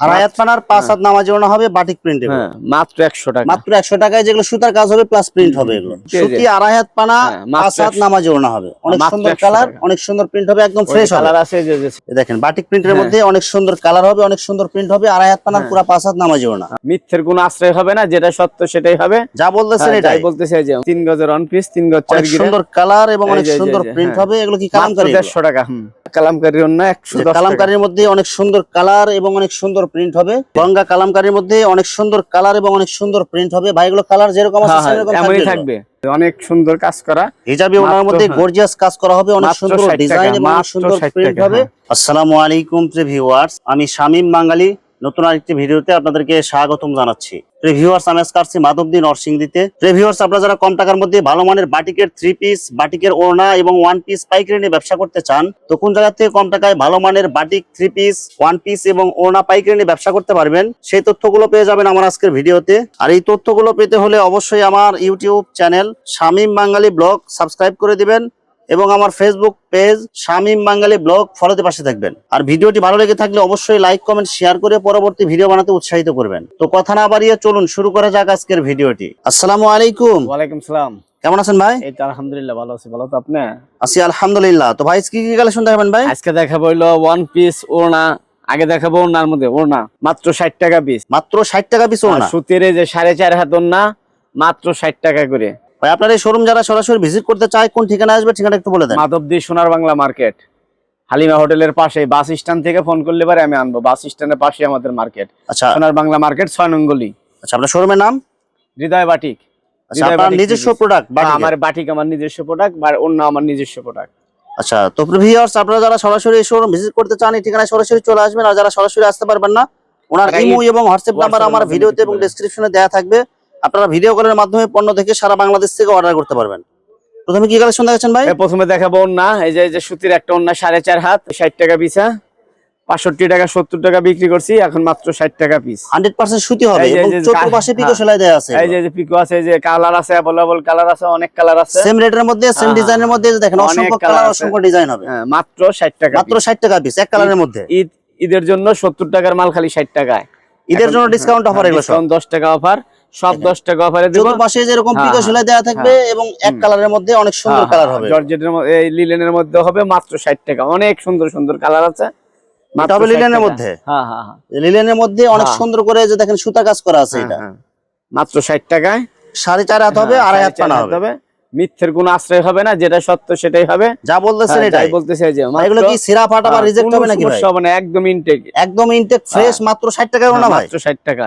আর আয়াত পানার পাঁচ হাত নামাজি ওড়না হবে বাটিক প্রিন্ট হ্যাঁ মাত্র একশো টাকা। মাত্র একশো টাকায় যেগুলো সুতার কাজ হবে প্লাস প্রিন্ট হবে এগুলো। জি, জি। সুতি আড়াই হাত পানা হ্যাঁ, পাঁচ হাত 100 ওড়না হবে। অনেক সুন্দর কালার অনেক সুন্দর প্রিন্ট হবে একদম ফ্রেশ কালার আছে যে যে- এই দেখেন বাটিক প্রিন্টের হ্যাঁ। মধ্যে অনেক সুন্দর কালার হবে অনেক সুন্দর প্রিন্ট হবে আড়াই হাত পানার। পুরো পাঁচ হাত নামাজি ওড়না মিথ্যের কোনো আশ্রয় হবে না যেটা সত্য সেটাই হবে। যা বলতেছেন হ্যাঁ, এটাই। বলতেছে যে তিন গজের অন পিস তিন গজ চার সুন্দর কালার এবং অনেক সুন্দর প্রিন্ট। হবে এগুলো কি কালামকারী দেড়শো টাকা কালামকারী অন্য একশো কালামকারীর মধ্যে অনেক সুন্দর কালার এবং অনেক সুন্দর প্রিন্ট হবে। গঙ্গা কালামকারীর মধ্যে অনেক সুন্দর কালার এবং অনেক সুন্দর প্রিন্ট হবে। ভাই এগুলো কালার যেরকম আছে হ্যাঁ, হ্যাঁ, সেরকম থাকবে। অনেক সুন্দর কাজ করা। হিজাবি ওনার মধ্যে। গর্জিয়াস কাজ করা হবে অনেক সুন্দর 60 ডিজাইন এবং অনেক সুন্দর প্রিন্ট হবে। হ্যাঁ। আসসালামু আলাইকুম ভিউয়ার্স আমি শামীম বাঙালি নতুন আরেকটি ভিডিওতে আপনাদেরকে স্বাগতম জানাচ্ছি। রিভিউয়ার্স আমি আজকে আসছি মাধবদী নরসিংদীতে। রিভিউয়ার্স আপনারা যারা কম টাকার মধ্যে ভালো মানের বাটিকের থ্রি পিস বাটিকের ওড়না এবং ওয়ান পিস পাইকারি নিয়ে ব্যবসা করতে চান, তো কোন জায়গা থেকে কম টাকায় ভালো মানের batik three piece one piece এবং ওড়না পাইকারি নিয়ে ব্যবসা করতে পারবেন, সেই তথ্যগুলো পেয়ে যাবেন আমার আজকের ভিডিওতে। আর এই তথ্যগুলো পেতে হলে অবশ্যই আমার YouTube channel Shamim Bangali vlog subscribe করে দিবেন। এবং আমার Facebook page Shamim Bangali vlog ফলোতে পাশে থাকবেন। আর ভিডিওটি ভালো লেগে থাকলে অবশ্যই লাইক কমেন্ট শেয়ার করে পরবর্তী ভিডিও বানাতে উৎসাহিত করবেন। তো কথা না বাড়িয়ে চলুন শুরু করা যাক আজকের ভিডিওটি। আসসালামু আলাইকুম। ওয়ালাইকুম সালাম। কেমন আছেন ভাই? এই তো আলহামদুলিল্লাহ ভালো আছি। ভালো তো আপনি? আছি আলহামদুলিল্লাহ। তো ভাই কি কি কালেকশন দেখাবেন ভাই? আজকে দেখাবো হইল ওয়ান পিস ওড়না। আগে দেখাবো ওড়নার মধ্যে ওড়না। মাত্র ষাট টাকা পিস মাত্র ষাট টাকা পিস আর না সুতির যে সাড়ে চার হাত ওড়না মাত্র ষাট টাকা করে। ভাই আপনার এই শোরুম যারা সরাসরি ভিজিট করতে চায় কোন ঠিকানা আসবে ঠিকানা একটু বলে দেন। মাধবদী সোনার বাংলা মার্কেট হালিমা হোটেলের পাশে বাস স্ট্যান্ড থেকে ফোন করলে পারে আমি আনব। বাস স্ট্যান্ডের পাশে আমাদের মার্কেট আচ্ছা। সোনার বাংলা মার্কেট ছয় নঙ্গলি আচ্ছা আপনার শোরুমের নাম? হৃদয় বাটিক। আচ্ছা আপনার নিজস্ব প্রোডাক্ট আমার বাটিক আমার নিজস্ব প্রোডাক্ট বা অন্য আমার নিজস্ব প্রোডাক্ট আচ্ছা তো ভিউয়ার্স আপনারা যারা সরাসরি শোরুম ভিজিট করতে চান এই ঠিকানায় সরাসরি চলে আসবেন আর যারা সরাসরি আসতে পারবেন না ওনার ইমো এবং হোয়াটসঅ্যাপ নাম্বার আমার মাধ্যমে ভিডিওতে এবং। ডেসক্রিপশনে দেওয়া থাকবে। আপনারা ভিডিও কলের মাধ্যমে পণ্য দেখে সারা বাংলাদেশ থেকে অর্ডার করতে পারবেন। প্রথমে কি কালেকশন দেখাচ্ছেন ভাই? প্রথমে দেখাবো ওন্না এই যে এই যে সুতির একটা ওন্না সাড়ে চার হাত ষাট টাকা পিসা পাঁচষট্টি টাকা সত্তর টাকা বিক্রি করছি এখন মাত্র ষাট টাকা পিস হান্ড্রেড পার্সেন্ট সুতি হবে পিকো হ্যাঁ। সেলাই দেওয়া আছে এই যে পিকো আছে এই যে কালার আছে অ্যাভেলেবল কালার আছে অনেক কালার আছে। সেম রেটের মধ্যে সেম হ্যাঁ, ডিজাইনের মধ্যে এই যে দেখেন অসংখ্য কালার অসংখ্য ডিজাইন হবে। হ্যাঁ, মাত্র ষাট টাকা মাত্র। ষাট টাকা পিস এক কালারের মধ্যে। ঈদ ঈদের জন্য সত্তর টাকার মাল খালি ষাট টাকায়। ঈদের জন্য ডিসকাউন্ট অফার হ্যাঁ, এগুলো দশ টাকা অফার সব দেখেন। দশ টাকা অফারে দিব চতুর্পাশে যেরকম হ্যাঁ, পিকো হ্যাঁ, দেওয়া থাকবে এবং এক। কালারের মধ্যে অনেক সুন্দর কালার হবে। জর্জেটের মধ্যে এই লিলেনের মধ্যে হবে মাত্র ষাট টাকা। অনেক সুন্দর সুন্দর কালার আছে। মাত্র লিলেনের মধ্যে? হ্যাঁ হ্যাঁ হ্যাঁ। লিলেনের মধ্যে অনেক হ্যাঁ। সুন্দর করে যে দেখেন সুতা কাজ করা আছে হ্যাঁ, এটা। হ্যাঁ। মাত্র ষাট টাকায়। সাড়ে চার হাত হবে হ্যাঁ, আড়াই হাত পানা হবে। মিথ্যের কোন আশ্রয় হবে না যেটা সত্য সেটাই হবে। যা বলতেছেন হ্যাঁ, এটাই। যাই বলতে চাই যে এগুলো কি সিরা ফাটা বা রিজেক্ট হবে নাকি ভাই? সমস্যা হবে না একদম ইনটেক একদম ইনটেক ফ্রেশ মাত্র ষাট টাকা না ভাই। মাত্র ষাট টাকা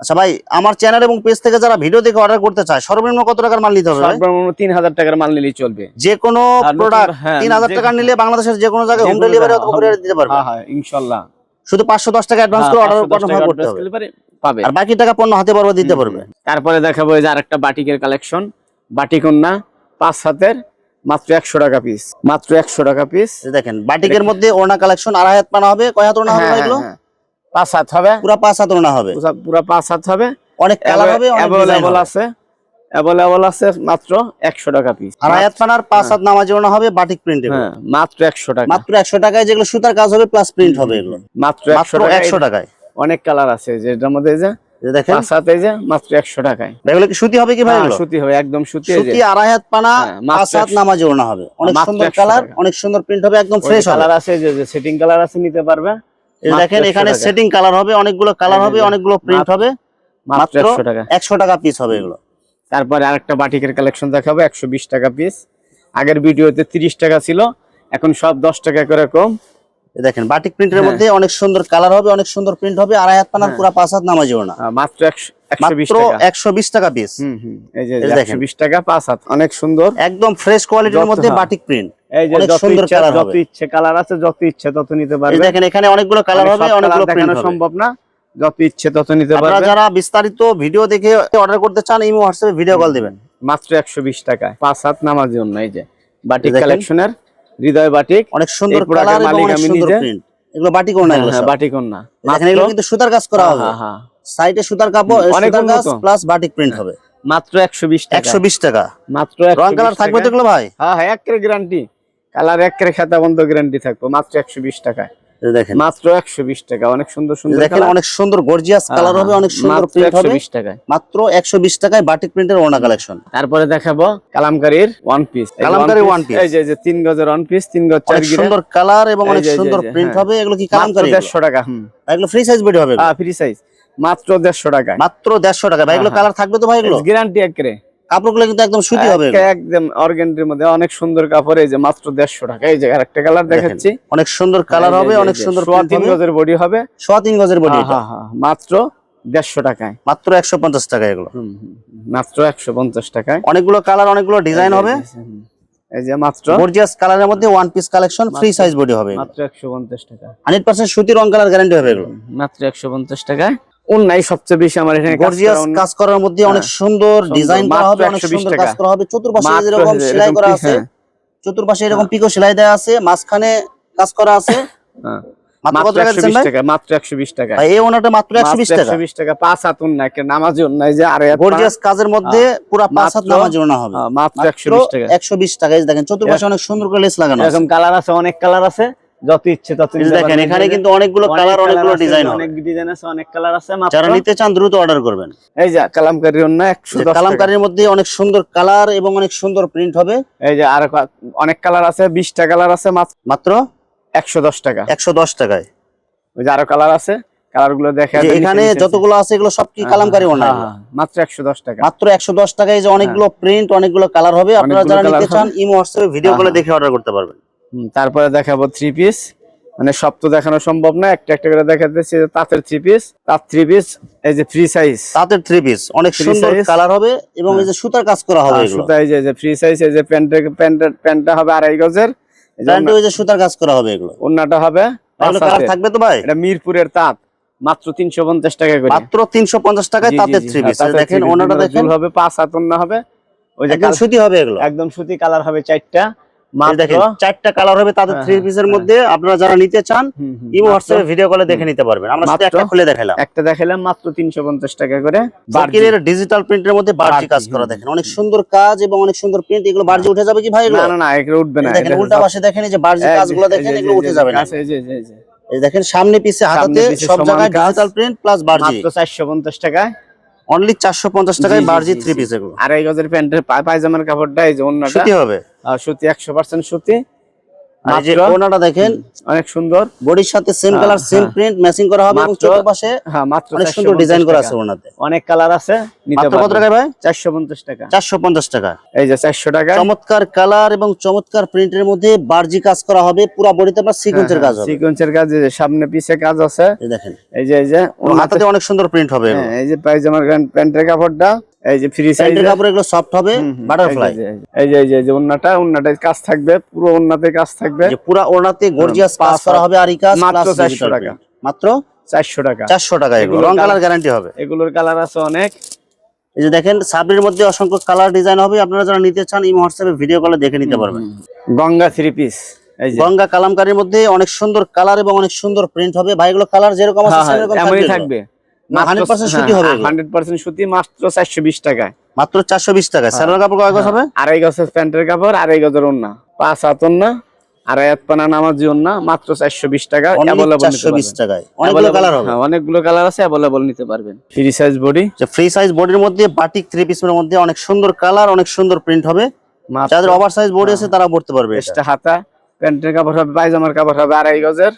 আচ্ছা ভাই আমার চ্যানেল এবং পেজ থেকে যারা ভিডিও দেখে অর্ডার করতে চায় সর্বনিম্ন কত টাকার মাল নিতে হবে সর্বনিম্ন তিন হাজার টাকার মাল নিলেই চলবে। যে কোনো প্রোডাক্ট হ্যাঁ, তিন হাজার যে- টাকা নিলে বাংলাদেশের যে কোনো জায়গায় হোম ডেলিভারি অথবা কুরিয়ার দিতে পারবে। হ্যাঁ হ্যাঁ ইনশাল্লাহ। শুধু পাঁচশো দশ টাকা অ্যাডভান্স করে হ্যাঁ, অর্ডার 510 কনফার্ম করতে হবে। পাবে। আর বাকি টাকা পণ্য হাতে পারবে দিতে পারবে। তারপরে দেখাবো এই যে আরেকটা বাটিকের কালেকশন বাটিকন্যা পাঁচ হাতের মাত্র একশো টাকা পিস মাত্র একশো টাকা পিস দেখেন বাটিকের মধ্যে ওড়না কালেকশন আড়াই হাত পানা হবে। কয় হাত ওড়না হবে ভাই এগুলো? পাঁচ হাত হবে। পুরা পাঁচ হাত ওড়না হবে। পুরা- পাঁচ হাত হবে। অনেক কালার হবে অ্যাভেলেবল আছে। অ্যাভেলেবল আছে মাত্র একশো টাকা পিস আড়াই হাত পানার পাঁচ হাত নামাজি ওড়না হবে বাটিক প্রিন্টের হ্যাঁ মাত্র একশো টাকা। মাত্র একশো টাকায় যেগুলো সুতার কাজ হবে প্লাস প্রিন্ট হবে এগুলো। মাত্র মাত্র একশো টাকা একশো টাকায়। অনেক কালার আছে যেটার মধ্যে যে দেখেন। পাঁচ হাত এই যে মাত্র একশো টাকায়। এগুলো কি সুতি হবে কি ভাই হ্যাঁ, এগুলো? সুতি হবে একদম সুতি এই যে। সুতি আড়াই হাত পানা মাত্র পাঁচ হাত 100 ওড়না হবে। অনেক সুন্দর কালার অনেক সুন্দর প্রিন্ট হবে একদম ফ্রেশ কালার আছে যে সেটিং কালার আছে নিতে পারবে। এই মাত্র দেখেন এখানে সেটিং কালার হবে অনেকগুলো কালার হবে অনেকগুলো প্রিন্ট হবে। মাত্র একশো টাকা। একশো টাকা পিস হবে এগুলো। তারপরে আরেকটা বাটিকের কালেকশন দেখাবো একশো বিশ টাকা পিস আগের ভিডিওতে তিরিশ টাকা ছিল এখন সব দশ টাকা করে কম। দেখেন বাটিক প্রিন্টের হ্যাঁ। মধ্যে অনেক সুন্দর কালার হবে অনেক সুন্দর প্রিন্ট হবে আড়াই হাত পানার হ্যাঁ। পুরো পাঁচ হাত নামাজি ওড়না আহ, মাত্র একশো বিশ মাত্র টাকা। একশো বিশ টাকা পিস দেখেন। বিশ টাকা পাঁচ হাত। অনেক সুন্দর। একদম ফ্রেশ কোয়ালিটির মধ্যে। বাটিক প্রিন্ট এই যে সুন্দর যত ইচ্ছে কালার আছে যত ইচ্ছে তত নিতে পারবে। দেখেন এখানে অনেকগুলো কালার হবে সব অনেকগুলো প্রিন্ট সম্ভব না। যত ইচ্ছে তত নিতে আপনারা যারা বিস্তারিত ভিডিও দেখে অর্ডার করতে চান ইমো হোয়াটসঅ্যাপে ভিডিও কল দিবেন। মাত্র একশো বিশ টাকা পাঁচ হাত নামার জন্য এই যে বাটিক কালেকশনের হৃদয় বাটিক। অনেক সুন্দর কালার মালিক আমি নিজে। এগুলো বাটিক ওড়না এগুলো হ্যাঁ বাটিক কন্যা এখানে এগুলো কিন্তু সুতার কাজ করা হবে। হ্যাঁ হ্যাঁ। সাইডে সুতার কাপড় সুতার কাজ প্লাস বাটিক প্রিন্ট হবে। মাত্র একশো বিশ টাকা। একশো বিশ টাকা। মাত্র রং 120 কালার থাকবে তো এগুলো ভাই? হ্যাঁ হ্যাঁ একের গ্যারান্টি কালার এক করে খাতা বন্ধ গ্যারান্টি থাকবে। মাত্র একশো বিশ টাকায়। এই দেখেন। মাত্র একশো বিশ টাকা অনেক সুন্দর সুন্দর দেখেন অনেক সুন্দর গর্জিয়াস হ্যাঁ, কালার হবে হ্যাঁ, অনেক সুন্দর প্রিন্ট হবে। 120 টাকায়। মাত্র একশো বিশ টাকায় বাটিক প্রিন্টের ওনা কালেকশন তারপরে দেখাবো কালামকারীর one piece kalamkari one piece। এই যে তিন গজের ওয়ান পিস তিন গজ চার অনেক সুন্দর কালার এবং অনেক সুন্দর প্রিন্ট হ্যাঁ। হবে এগুলো কি কালামকারী দেড়শো টাকা হুম। এগুলো ফ্রি সাইজ বডি হবে এগুলো? ফ্রি সাইজ মাত্র দেড়শো টাকা মাত্র দেড়শো টাকা ভাই এগুলো হ্যাঁ, কালার থাকবে তো ভাই এগুলো? গ্যারান্টি একরে কাপড়গুলো কিন্তু একদম সুতি হবে একদম অর্গেন্ডির মধ্যে অনেক সুন্দর কাপড় এই যে মাত্র দেড়শো টাকা। এই যে আরেকটা কালার দেখাচ্ছি। অনেক সুন্দর কালার হবে অনেক সুন্দর তিন গজের বডি হবে। সোয়া তিন গজের বডি হ্যাঁ, হ্যাঁ, হ্যাঁ, মাত্র দেড়শো টাকায়। মাত্র একশো পঞ্চাশ টাকা এগুলো। মাত্র একশো পঞ্চাশ টাকায়। অনেকগুলো কালার অনেকগুলো ডিজাইন হবে। এই যে। মাত্র গর্জিয়াস কালারের মধ্যে one piece collection free size body হবে মাত্র একশো পঞ্চাশ টাকা। হান্ড্রেড পার্সেন্ট সুতির রং কালার গ্যারান্টি হবে এগুলো। মাত্র একশো পঞ্চাশ টাকায়। অন্যায় সবচেয়ে বেশি আমার এখানে গর্জিয়াস কাজ করার মধ্যে অনেক সুন্দর ডিজাইন করা হবে অনেক সুন্দর কাজ করা হবে। চতুর্পাশে এরকম সেলাই করা আছে হ্যাঁ, চতুর্পাশে এরকম পিকো সেলাই দেওয়া আছে মাঝখানে কাজ করা আছে। হ্যাঁ। মাত্র একশো বিশ টাকা এই ওনাটা মাত্র একশো বিশ টাকা। বিশ টাকা পাঁচ হাত অন্যায় একটা নামাজি অন্যায় যে আর গর্জিয়াস কাজের মধ্যে পুরা পাঁচ হাত নামাজ হবে। মাত্র একশো বিশ টাকা। একশো বিশ টাকা। দেখেন চতুর্পাশে অনেক সুন্দর করে লেস লাগানো এরকম কালার আছে অনেক কালার আছে। যত ইচ্ছে তত দেখেন এখানে কিন্তু অনেকগুলো অনেক কালার অনেকগুলো ডিজাইন অনেক ডিজাইন আছে অনেক কালার আছে যারা নিতে চান দ্রুত অর্ডার করবেন। এই যে কালামকারী অন্যায় একশো যে কালামকারীর মধ্যে অনেক সুন্দর কালার এবং অনেক সুন্দর প্রিন্ট হবে। এই যে আর অনেক কালার আছে কালার আছে মাত্র মাত্র একশো দশ টাকা। একশো দশ টাকায়। ওই যে আরও কালার আছে কালারগুলো দেখা এখানে যতগুলো আছে এগুলো সব কি কালামকারী ওনা হ্যাঁ, মাত্র একশো দশ টাকা। মাত্র একশো দশ টাকায় যে অনেকগুলো প্রিন্ট অনেকগুলো কালার হবে। আপনারা যারা নিতে চান ইমো হোয়াটসঅ্যাপে ভিডিও হ্যাঁ, কলে হ্যাঁ। দেখে অর্ডার করতে পারবেন। তারপরে দেখাবো থ্রি পিস মানে সব তো দেখানো সম্ভব না একটা একটা করে দেখাতেছি তাঁতের থ্রি পিস তাঁত থ্রি পিস এই যে ফ্রি সাইজ তাঁতের থ্রি পিস অনেক সুন্দর কালার হবে এবং এই যে সুতার কাজ করা হবে এগুলো। সুতা এই যে- ফ্রি সাইজ এই যে প্যান্টের প্যান্টের প্যান্টটা হবে আড়াই গজের। প্যান্টে ওই যে সুতার কাজ করা হবে এগুলো। ওন্নাটা হবে। থাকবে তো ভাই? এটা মিরপুরের তাঁত মাত্র তিনশো পঞ্চাশ টাকা করে। মাত্র তিনশো পঞ্চাশ টাকায় তাঁতের থ্রি হ্যাঁ, পিস তাঁতের দেখেন ওনাটা দেখেন। হবে পাঁচ হাত ওন্না হবে। ওই যে সুতি হবে এগুলো। একদম সুতি কালার হবে চারটা। মাত্র দেখেন। চারটা কালার হবে তাদের হ্যাঁ, থ্রি হ্যাঁ, পিসের হ্যাঁ। মধ্যে। আপনারা যারা নিতে চান ইমো হোয়াটসঅ্যাপে ভিডিও কলে দেখে নিতে পারবেন। আমরা একটা খুলে দেখালাম। একটা দেখালাম মাত্র তিনশো পঞ্চাশ টাকা করে। ডিজিটাল প্রিন্টের মধ্যে বার্জি কাজ করা দেখেন। অনেক সুন্দর কাজ এবং অনেক সুন্দর প্রিন্ট এগুলো বার্জি উঠে যাবে কি ভাই না না না এগুলো উঠবে না দেখেন উল্টা পাশে দেখেন এই যে বার্জি কাজগুলো দেখেন এগুলো উঠে যাবে না। এই যে- এই যে- দেখেন সামনে পিছে হাতাতে সব জায়গায় ডিজিটাল প্রিন্ট প্লাস বার্জি মাত্র চারশো পঞ্চাশ টাকায়। অনলি চারশো পঞ্চাশ টাকায় বারজি থ্রি। পিস এগুলো। আড়াই গজের প্যান্টের পায়জামার কাপড়টা এই যে অন্যটা সুতি হবে? সুতি একশো পার্সেন্ট সুতি। আর এই যে ওনাটা দেখেন অনেক সুন্দর। বডির সাথে সেম হ্যাঁ, কালার সেম হ্যাঁ। প্রিন্ট ম্যাচিং করা হবে এবং মাত্র চতুর্পাশে হ্যাঁ মাত্র অনেক সুন্দর ডিজাইন করা আছে ওনাতে অনেক কালার আছে নিতে কত ভাই? টাকা। এই যে চারশো টাকা। চমৎকার কালার এবং চমৎকার প্রিন্টের মধ্যে বার্জি কাজ করা হবে পুরো বডিতে আপনার সিকোয়েন্সের কাজ হবে। সিকোয়েন্সের কাজ এই যে সামনে পিছে কাজ আছে। এই দেখেন। এই যে এই যে হাতাতে অনেক সুন্দর প্রিন্ট হবে। হ্যাঁ, এই যে পায়জামার প্যান্টের কাপড়টা। এই যে ফ্রি সাইজ কাপড় এগুলো সফট হবে বাটারফ্লাই এই যে এই যে ওন্নাটা ওন্নাটায় কাজ থাকবে পুরো ওন্নাতে কাজ থাকবে। যে পুরা ওনাতে গর্জিয়াস কাজ করা হবে আর কাজ মাত্র 400 টাকা। মাত্র চারশো টাকা। চারশো টাকা এগুলো। রং কালার গ্যারান্টি হবে। এগুলোর কালার আছে অনেক। এই যে দেখেন সাবরির মধ্যে অসংখ্য কালার ডিজাইন হবে। আপনারা যারা নিতে চান এই হোয়াটসঅ্যাপে ভিডিও কলে দেখে নিতে পারবেন। গঙ্গা থ্রি পিস এই গঙ্গা কালামকারীর মধ্যে অনেক সুন্দর কালার এবং অনেক সুন্দর প্রিন্ট হবে। ভাই এগুলো কালার যেরকম আছে হ্যাঁ, হ্যাঁ, সেরকম থাকবে। থাকবে না, 100% সুতি হবে এগুলো। হান্ড্রেড পার্সেন্ট সুতি মাত্র চারশো বিশ টাকায়। মাত্র চারশো বিশ টাকা হ্যাঁ। স্যালোর কাপড় কয় গজ হবে? আড়াই গজের প্যান্টের কাপড় আড়াই গজের ওন্না পাঁচ হাত ওন্না আড়াই হাত পানা নামাজি ওন্না মাত্র চারশো বিশ টাকা চারশো বিশ টাকায়। অনেকগুলো কালার হবে। হ্যাঁ, অনেকগুলো কালার আছে অ্যাভেলেবল নিতে পারবেন। Free size body free size বডির মধ্যে বাটিক থ্রি পিসের মধ্যে অনেক সুন্দর কালার অনেক সুন্দর প্রিন্ট হবে। যাদের ওভার সাইজ বডি আছে তারা পড়তে পারবে এটা। হাতা প্যান্টের কাপড় হবে পায়জামার কাপড় হবে আড়াই গজের।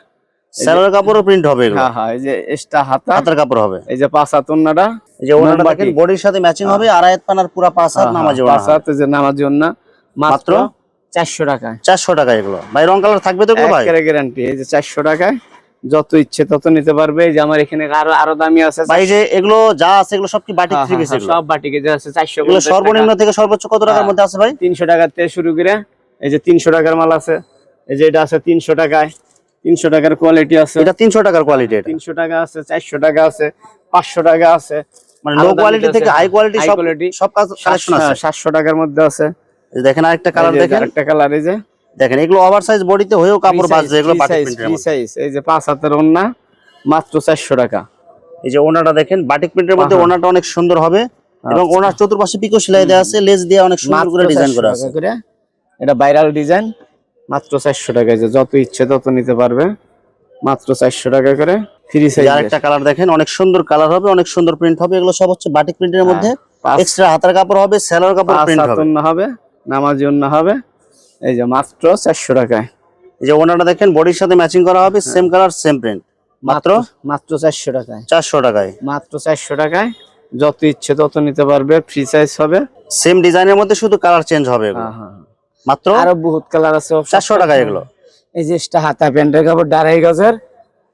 স্যালোর কাপড়ও প্রিন্ট হবে এগুলো হ্যাঁ হ্যাঁ এই যে এক্সট্রা হাতা হাতের কাপড় হবে এই যে পাঁচ হাত ওন্নাটা এই যে ওনাটা দেখেন বডির সাথে ম্যাচিং হবে আড়াইত পানার পুরা পাঁচ হাত নামাজি হ্যাঁ, পাঁচ হাত যে নামাজি ওন্না মাত্র মাত্র চারশো টাকায় চারশো টাকা এগুলো ভাই রং কালার থাকবে তো এগুলো ভাই একেবারে গ্যারান্টি এই যে চারশো টাকায় যত ইচ্ছে তত নিতে পারবে যে আমার এখানে আরও আরও দামি আছে ভাই যে এগুলো যা আছে এগুলো সব কি বাটিক হ্যাঁ, থ্রি হ্যাঁ, পিস হ্যাঁ, সব বাটিকে যে আছে চারশো এগুলো সর্বনিম্ন থেকে সর্বোচ্চ কত টাকার হ্যাঁ। মধ্যে আছে ভাই তিনশো টাকার থেকে শুরু করে এই যে তিনশো টাকার মাল আছে এই যে এটা আছে তিনশো টাকায় তিনশো টাকার কোয়ালিটি আছে। এটা তিনশো টাকার কোয়ালিটি এটা। তিনশো টাকা আছে চারশো টাকা আছে পাঁচশো টাকা আছে। মানে লো কোয়ালিটি থেকে হাই কোয়ালিটি সব সব কালেকশন আছে। সাতশো টাকার মধ্যে আছে। দেখেন আরেকটা কালার দেখেন। আরেকটা কালার এই যে। দেখেন এগুলো ওভার সাইজ বডিতে হয়েও কাপড় বাজছে এগুলো বাটিক প্রিন্টের মধ্যে। সাইজ এই যে পাঁচ হাতের ওন্না মাত্র চারশো টাকা। এই যে ওনাটা দেখেন বাটিক প্রিন্টের মধ্যে আহা। ওনাটা অনেক সুন্দর হবে। এবং ওনার চতুর্পাশে পিকো সেলাই দেওয়া আছে লেস দিয়ে অনেক সুন্দর করে ডিজাইন করা আছে। এটা ভাইরাল ডিজাইন মাত্র চারশো টাকায় যে যত ইচ্ছে তত নিতে পারবে। মাত্র চারশো টাকা করে ফ্রি সাইজ আরেকটা কালার দেখেন অনেক সুন্দর কালার হবে অনেক সুন্দর প্রিন্ট হবে এগুলো সব হচ্ছে বাটিক প্রিন্টের হ্যাঁ, মধ্যে। এক্সট্রা হাতের কাপড় হবে সেলার কাপড় প্রিন্ট হবে। ওন্না হবে নামাজি ওন্না হবে। এই যে মাত্র চারশো টাকায়। এই যে ওনাটা দেখেন বডির সাথে ম্যাচিং করা হবে। সেম কালার সেম প্রিন্ট মাত্র? মাত্র চারশো টাকায়। চারশো টাকায়। মাত্র চারশো টাকায়। যত ইচ্ছে তত নিতে পারবে ফ্রি সাইজ হবে। সেম ডিজাইনের মধ্যে শুধু কালার চেঞ্জ হবে হ্যাঁ, হ্যাঁ, হ্যাঁ। মাত্র আরও বহুত কালার আছে চারশো টাকা এগুলো। এই যে হাতা প্যান্টের কাপড় আড়াই গজের।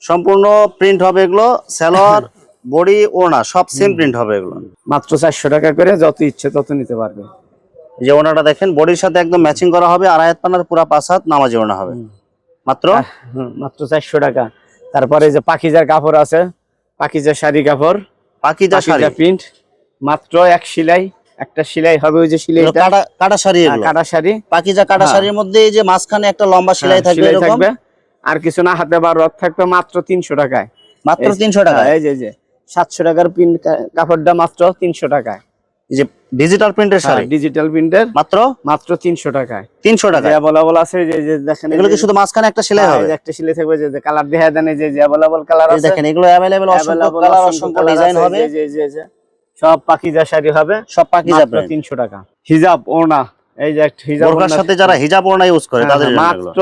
সম্পূর্ণ প্রিন্ট হবে এগুলো সালোয়ার বডি ওনা সব সেম প্রিন্ট হবে এগুলো। মাত্র চারশো টাকা করে যত ইচ্ছে তত নিতে পারবে। এই যে ওনাটা দেখেন বডির সাথে একদম ম্যাচিং করা হবে আর আয়াত পানার পুরা পাঁচ হাত নামাজি ওনা হবে। মাত্র? মাত্র চারশো টাকা। তারপরে যে পাখিজার কাপড় আছে পাখিজার শাড়ি কাপড়। পাকিজা শাড়ি? প্রিন্ট মাত্র এক সেলাই। একটা সেলাই হবে ওই যে সেলাইটা। কাটা কাটা শাড়ি হ্যাঁ, কাটা শাড়ি। পাকিজা কাটা হ্যাঁ। শাড়ির মধ্যে এই যে মাঝখানে একটা লম্বা সেলাই হ্যাঁ, থাকবে এরকম? থাকবে। আর কিছু না হাতে বা রথ থাকবে মাত্র তিনশো টাকায়। মাত্র এই- তিনশো টাকা এই যে যে। সাতশো টাকার প্রিন্ট কাপড়টা মাত্র তিনশো টাকায়। এই যে ডিজিটাল প্রিন্টের শাড়ি? ডিজিটাল প্রিন্টের মাত্র? মাত্র তিনশো টাকায়। তিনশো টাকা অ্যাভেলেবল আছে যে যে দেখেন এগুলো কি শুধু মাঝখানে একটা সেলাই হবে? একটা সেলাই থাকবে যে কালার দেখা দেন যে অ্যাভেলেবল কালার আছে দেখেন এগুলো অ্যাভেলেবেল অসংখ্য কালার অসংখ্য ডিজাইন হবে। যে- যে- যে। সব পাখিজা শাড়ি হবে সব মাত্র প্রিন্ট তিনশো টাকা। হিজাব ওড়না এই যে একটা হিজাব বোরকার ওড়না- সাথে যারা হিজাব ওড়না ইউজ করে হ্যাঁ, তাদের হ্যাঁ। মাত্র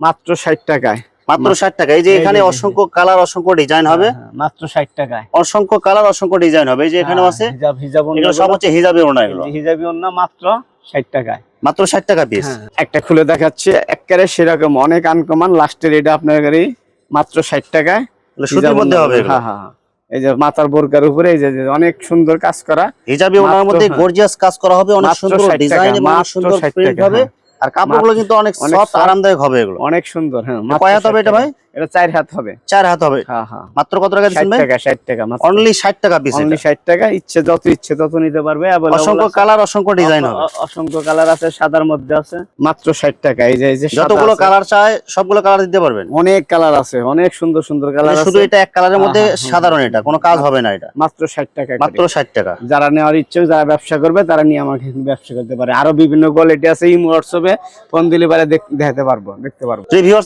মাত্র ষাট টাকায়। মাত্র ষাট টাকা এই যে এখানে অসংখ্য কালার অসংখ্য ডিজাইন হবে। হ্যাঁ, মাত্র ষাট টাকায়। অসংখ্য কালার অসংখ্য ডিজাইন হবে। এই যে এখানেও হ্যাঁ, আছে। হিজাব হিজাব এগুলো সব হচ্ছে হিজাবি ওড়না এগুলো। হিজাবি ওড়না মাত্র ষাট টাকায়। মাত্র ষাট টাকা পিস একটা খুলে দেখাচ্ছে একেবারে সেরকম অনেক আনকমান লাস্টের এটা আপনার গাড়ি মাত্র ষাট টাকায়। সুতির মধ্যে হবে হ্যাঁ হ্যাঁ। এই যে মাথার বোরকার উপরে এই যে অনেক সুন্দর কাজ করা হিজাবি ওনার মধ্যে। গর্জিয়াস কাজ করা হবে অনেক সুন্দর 60 ডিজাইন এবং সুন্দর প্রিন্ট হবে হ্যাঁ। আর কাপড়গুলো কিন্তু অনেক সফট আরামদায়ক হবে এগুলো অনেক সুন্দর হ্যাঁ কয় হবে এটা ভাই? এটা চার হাত হবে। চার হাত হবে? হ্যাঁ হ্যাঁ। মাত্র কত টাকা দিচ্ছেন ভাই? টাকা ষাট টাকা অনলি ষাট টাকা পিস অনলি ষাট টাকা ইচ্ছে যত ইচ্ছে তত নিতে পারবে। অসংখ্য কালার অসংখ্য ডিজাইন হবে। অসংখ্য কালার আছে সাদার মধ্যে আছে। মাত্র ষাট টাকা এই যে যতগুলো কালার চায় সবগুলো কালার দিতে পারবেন? অনেক কালার আছে অনেক সুন্দর সুন্দর কালার শুধু এটা এক কালারের মধ্যে হ্যাঁ, সাধারণ এটা কোনো কাজ হবে না এটা। মাত্র ষাট টাকা মাত্র ষাট টাকা। যারা নেওয়ার ইচ্ছুক যারা ব্যবসা করবে তারা নিয়ে আমাকে ব্যবসা করতে পারে। আরও বিভিন্ন কোয়ালিটি আছে ইমো হোয়াটসঅ্যাপে ফোন দিলে পারে দেখাতে পারব দেখতে পারব।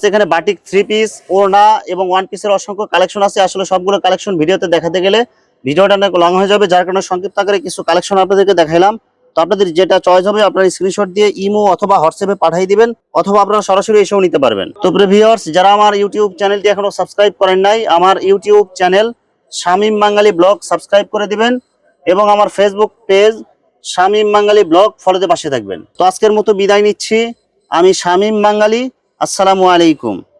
এখানে বাটিক থ্রি পিস ওড়না এবং ওয়ান পিসের অসংখ্য কালেকশন আছে। আসলে সবগুলো কালেকশন ভিডিওতে দেখাতে গেলে ভিডিওটা অনেক লং হয়ে যাবে। যার কারণে সংক্ষিপ্ত আকারে কিছু কালেকশন আপনাদেরকে দেখাইলাম। তো আপনাদের যেটা চয়েস হবে, আপনারা স্ক্রিনশট দিয়ে ইমো অথবা হোয়াটসঅ্যাপে পাঠিয়ে দিবেন, অথবা আপনারা সরাসরি এসেও নিতে পারবেন। তো ভিউয়ার্স যারা আমার ইউটিউব চ্যানেলটি এখনও সাবস্ক্রাইব করেন নাই, আমার YouTube channel Shamim Bangali vlog subscribe করে দিবেন এবং আমার Facebook page Shamim Bangali vlog ফলোতে পাশে থাকবেন। তো আজকের মতো বিদায় নিচ্ছি। আমি শামীম বাঙালি, আসসালামু আলাইকুম।